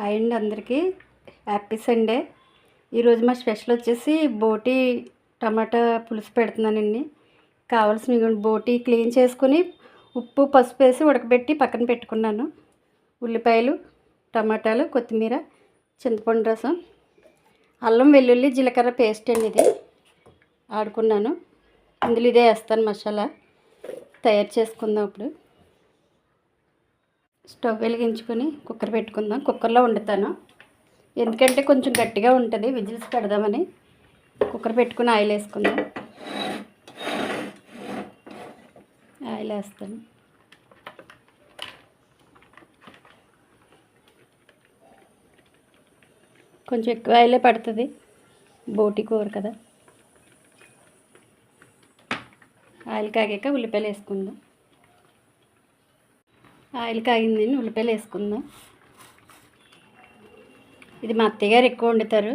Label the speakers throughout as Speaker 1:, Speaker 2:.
Speaker 1: And అందరికీ happy Sunday. ఈరోజు మా స్పెషల్ వచ్చేసి బోటి టమాటా పులుసు పెడుతున్నానండి కావాల్సిన బోటీ బోటి క్లీన్ చేసుకుని ఉప్పు పసుపు వేసి ఉడకబెట్టి పక్కన పెట్టుకున్నాను. ఉల్లిపాయలు టమాటాలు కొత్తిమీర చింతపండు రసం అల్లం వెల్లుల్లి జీలకర్ర పేస్ట్ అండి ఇది. ఆడుకున్నాను. అందులో ఇదే వేస్తాను మసాలా. తయారు చేసుకుందాం ఇప్పుడు. స్టవ్ వెలిగించుకొని కుక్కర్ పెట్టుకుందాం. కుక్కర్లో వండుతాను. ఎందుకంటే కొంచెం గట్టిగా ఉంటుంది. విజిల్స్ పెడదామని కుక్కర్ పెట్టుకుని ఆయిల్ వేసుకుందాం. ఆయిల్ వేస్తాను. కొంచెం ఎక్కువ ఆయిలే పడుతుంది. బోటి కూర కదా. ఆయిల్ కాగాక ఉల్లిపాయలు వేసుకుందాం. ఆయిల్ కాగింది ఉల్లిపాయలు వేసుకుందాం. ఇది మా అత్తయ్యగారు ఎక్కువ వండుతారు.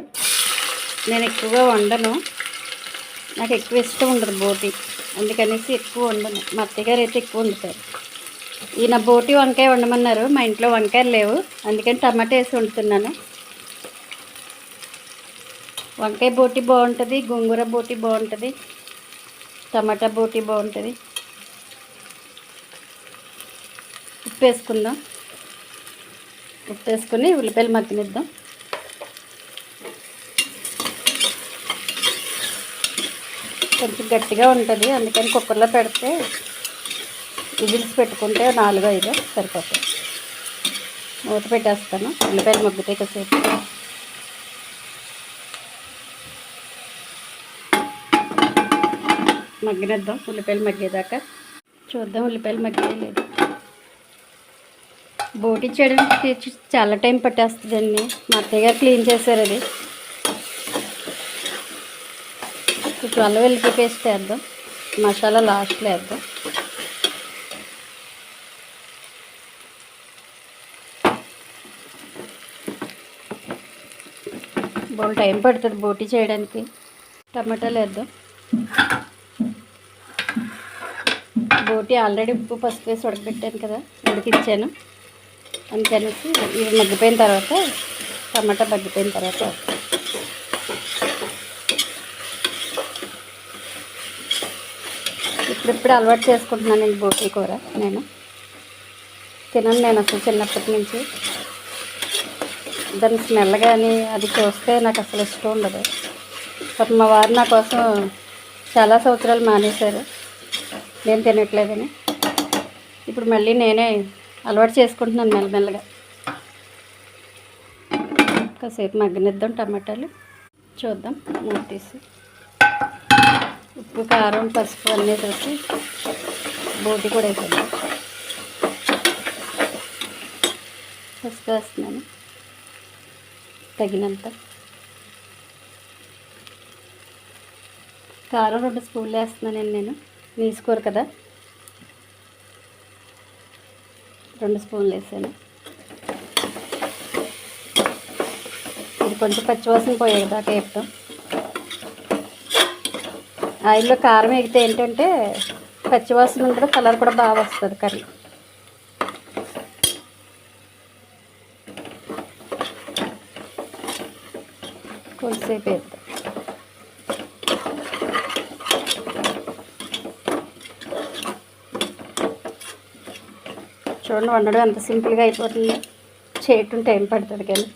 Speaker 1: నేను ఎక్కువగా వండను. నాకు ఎక్కువ ఇష్టం ఉండదు బోటి. అందుకనేసి ఎక్కువ వండను. మా అత్తయ్యగారు అయితే ఎక్కువ వండుతారు. ఈయన బోటి వంకాయ వండమన్నారు. మా ఇంట్లో వంకాయలు లేవు. అందుకని టమాటా వేసి వండుతున్నాను. వంకాయ బోటి బాగుంటుంది గోంగూర బోటి బాగుంటుంది టమాటా బోటి బాగుంటుంది. ఉప్పు వేసుకుందాం ఉప్పు వేసుకొని ఉల్లిపాయలు మగ్గనిద్దాం. కొంచెం గట్టిగా ఉంటుంది అందుకని కుక్కర్లో పెడితే విజిల్స్ పెట్టుకుంటే నాలుగు ఐదు సరిపోతాయి. మూత పెట్టేస్తాను ఉల్లిపాయలు మగ్గుతాయి కాసేపు. మగ్గినిద్దాం ఉల్లిపాయలు మగ్గేదాకా. చూద్దాం ఉల్లిపాయలు మగ్గేయలేదు బోటి చేయడానికి చాలా టైం పట్టేస్తుందండి. మా అత్తయ్య క్లీన్ చేశారు అది. ఇప్పుడు అల్లం వెల్లిపాయ పేస్ట్ వేద్దాం. మసాలా లాస్ట్లో వేద్దాం. బాగా టైం పడుతుంది బోటి చేయడానికి. టమాటాలు వేద్దాం. బోటి ఆల్రెడీ ఉప్పు పసుపు వేసి ఉడకబెట్టాను కదా ఉడికిచ్చాను. అందుకనేసి ఇవి మగ్గిపోయిన తర్వాత టమాటా మగ్గిపోయిన తర్వాత. ఇప్పుడిప్పుడు అలవాటు చేసుకుంటున్నాను నేను బోటీ కూర నేను. తినను నేను అసలు చిన్నప్పటి నుంచి. దాని స్మెల్ కానీ అది చూస్తే నాకు అసలు ఇష్టం ఉండదు. పాపం మా వారు నా కోసం చాలా సంవత్సరాలు మానేశారు. నేను తినట్లేదని. ఇప్పుడు మళ్ళీ నేనే అలవాటు చేసుకుంటున్నాను మెల్లమెల్లగా. కాసేపు మగ్గనిద్దాం టమాటాలు. చూద్దాం మూత తీసి. ఉప్పు కారం పసుపు అన్నీ వేసి బోటి కూడా వేసేద్దాం. పసుపు వేస్తున్నాను. తగినంత. కారం రెండు స్పూన్లు వేస్తున్నానండి నేను. నీసుకోరు కదా? రెండు స్పూన్లు వేసాను. ఇది కొంచెం పచ్చివాసన పోయేది దాకా వేపుతాం. ఆయిల్లో కారం ఎగితే ఏంటంటే పచ్చివాసన ఉంటుంది కలర్ కూడా బాగా వస్తుంది కర్రీ. కొంచెంసేపు వేద్దాం చూడండి వండడం ఎంత సింపుల్గా అయిపోతుందో. చేయటం టైం పడుతుంది కానీ.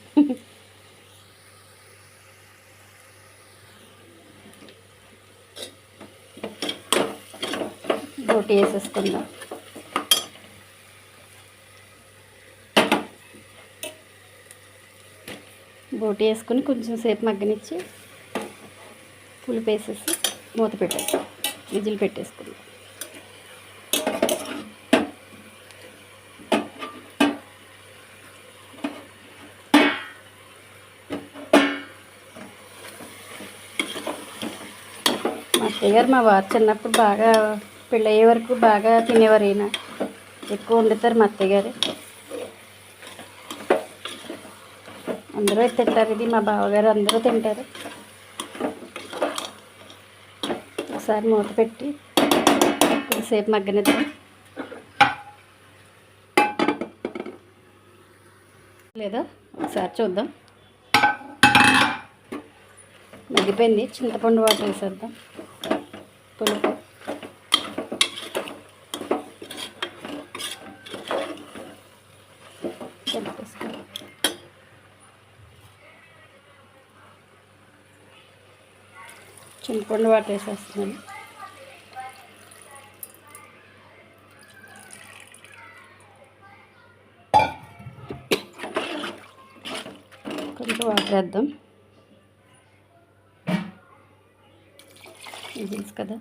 Speaker 1: బోటి వేసేసుకుందాం. బోటి వేసుకుని కొంచెం సేపు మగ్గనిచ్చి పులుపు వేసేసి మూత పెట్టేసి విజిల్ పెట్టేసుకుందాం. అత్తయ్య గారు మా వారు చిన్నప్పుడు బాగా పెళ్ళయ్యే వరకు బాగా తినేవారు ఈయన. ఎక్కువ వండుతారు మా అత్తయ్య గారు అందరూ తింటారు ఇది మా బావగారు అందరూ తింటారు. ఒకసారి మూత పెట్టి కొద్దిసేపు మగ్గనిద్దాం. లేదా ఒకసారి చూద్దాం. మగ్గిపోయింది చింతపండు వాటర్ వేసేద్దాం. పులుపు కలిపేసుకోవాలి చింతపండు వాటర్ వేసేస్తున్నాను కొంచెం వాటర్ వేద్దాం విజిల్స్ కదా.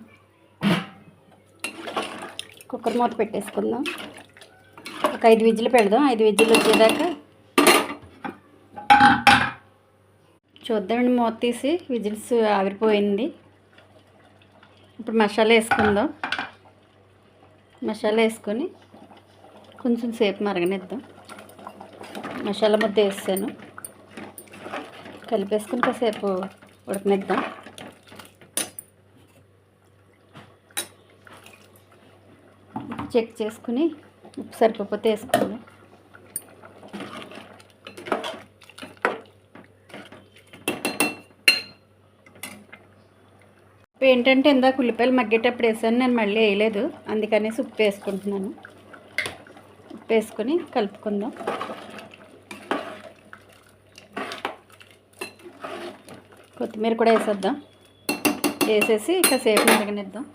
Speaker 1: కుక్కర్ మూత పెట్టేసుకుందాం. ఒక ఐదు విజిల్ పెడదాం. ఐదు విజిల్ వచ్చేదాకా చూద్దామండి మూత తీసి. విజిల్స్ ఆవిరిపోయింది. ఇప్పుడు మసాలా వేసుకుందాం. మసాలా వేసుకొని కొంచెం సేపు మరగనిద్దాం. మసాలా ముద్ద వేసాను. కలిపేసుకుని కాసేపు ఉడకనిద్దాం. చెక్ చేసుకుని ఉప్పు సరిపోతే వేసుకోండి. ఏంటంటే ఇందాక ఉల్లిపాయలు మగ్గేటప్పుడు వేసాను నేను మళ్ళీ వేయలేదు. అందుకనేసి ఉప్పు వేసుకుంటున్నాను. ఉప్పు వేసుకొని కలుపుకుందాం. కొత్తిమీర కూడా వేసేద్దాం. వేసేసి కాసేపు మరగనిద్దాం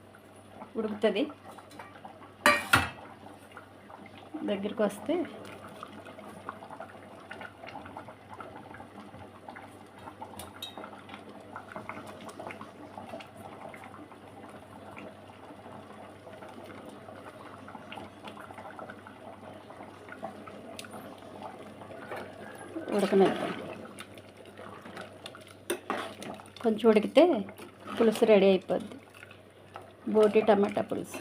Speaker 1: ఉడుకుతుంది. దగ్గరికి వస్తే ఉడకనిద్దాం కొంచెం ఉడికితే పులుసు రెడీ అయిపోద్ది. బోటి టమాటా పులుసు.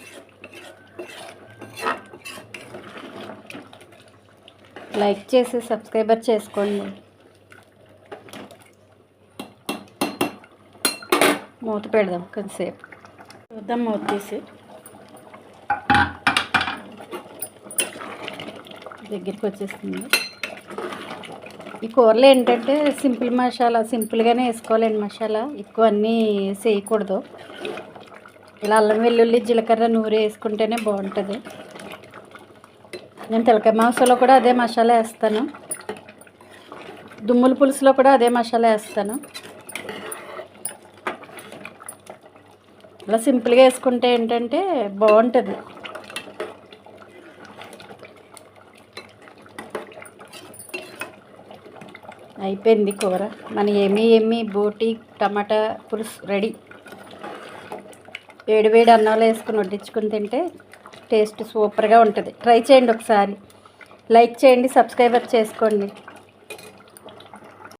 Speaker 1: లైక్ చేసి సబ్స్క్రైబర్ చేసుకోండి. మూత పెడదాం కొంతసేపు. చూద్దాం మూత తీసి. దగ్గరికి వచ్చేస్తుంది. ఈ కూరలు ఏంటంటే సింపుల్ మసాలా సింపుల్గానే వేసుకోవాలండి మసాలా. ఎక్కువ అన్నీ వేయకూడదు. ఇలా అల్లం వెల్లుల్లి జీలకర్ర నూనె వేసుకుంటేనే బాగుంటుంది. నేను తిలకాయ మాంసంలో కూడా అదే మసాలా వేస్తాను. దుమ్ముల పులుసులో కూడా అదే మసాలా వేస్తాను. అలా సింపుల్గా వేసుకుంటే ఏంటంటే బాగుంటుంది. అయిపోయింది కూర. మన ఏమి ఏమి బోటి టమాటా పులుసు రెడీ. వేడి వేడి అన్నంలో వేసుకుని వడ్డించుకుని తింటే టేస్ట్ సూపర్గా ఉంటుంది. ట్రై చేయండి ఒకసారి. లైక్ చేయండి సబ్స్క్రైబర్ చేసుకోండి.